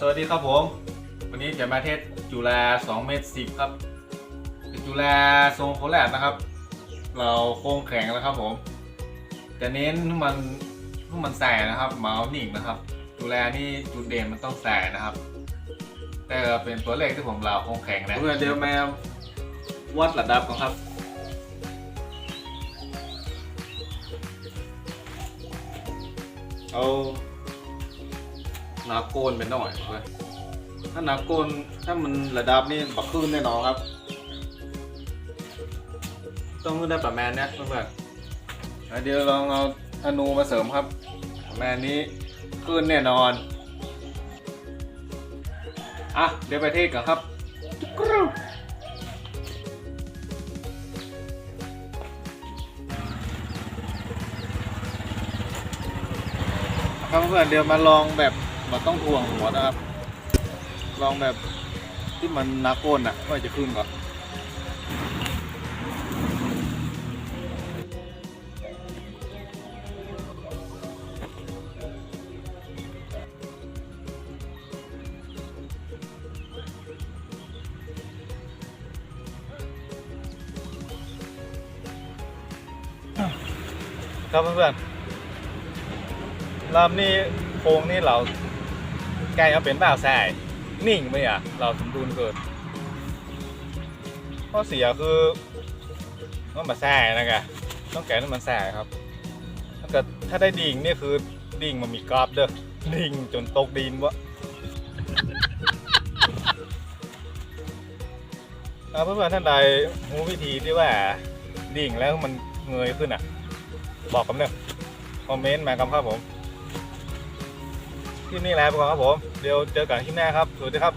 สวัสดีครับผม วันนี้จะมาเทสจุฬา2เมตร10 ครับจุฬาทรงโคแลบนะครับ เราโครงแข็งแล้วครับผมจะเน้นให้มันให้มันแสนะครับเมาส์หนิ่งนะครับ จุฬานี่จุดเด่นมันต้องแสนะครับ แต่เป็นตัวเลขที่ผมเราโครงแข็งนะเพื่อเดี๋ยวมาวัดระดับกันครับเอา หนาโกนไปหน่อยเพื่อนถ้าหนาโกนถ้ามันระดับนี่บักขึ้นแน่นอนครับ ต้องได้ประมาณนี้เพื่อนๆเดี๋ยวลองเอาธนูมาเสริมครับประมาณนี้ขึ้นแน่นอนอะเดี๋ยวไปเทศกันครับครับเพื่อนเดี๋ยวมาลองแบบ มาต้องทวงหัวนะครับ ลองแบบที่มันนักโกนอะว่าจะขึ้นก่อนครับเพื่อนๆลำนี่โค้งนี่เรา ใกล้เอาเป็นบ่าวแส่นิ่งไหมอะ เราสมดุลเกินข้อเสียคือต้องมาแส่นะแกต้องแกะต้องมันแส่ครับถ้าเกิดถ้าได้ดิ่งนี่คือดิ่งมันมีกราฟเด้อดิ่งจนตกดินวะถ้าเพื่อนๆท่านใดรู้วิธีที่ว่าดิ่งแล้วมันเงยขึ้นอะ บอกกันเนอะคอมเมนต์มากันครับผม ลิปนี้แหละไปก่อนครับผม เดี๋ยวเจอกันคลิปหน้าครับ สวัสดีครับ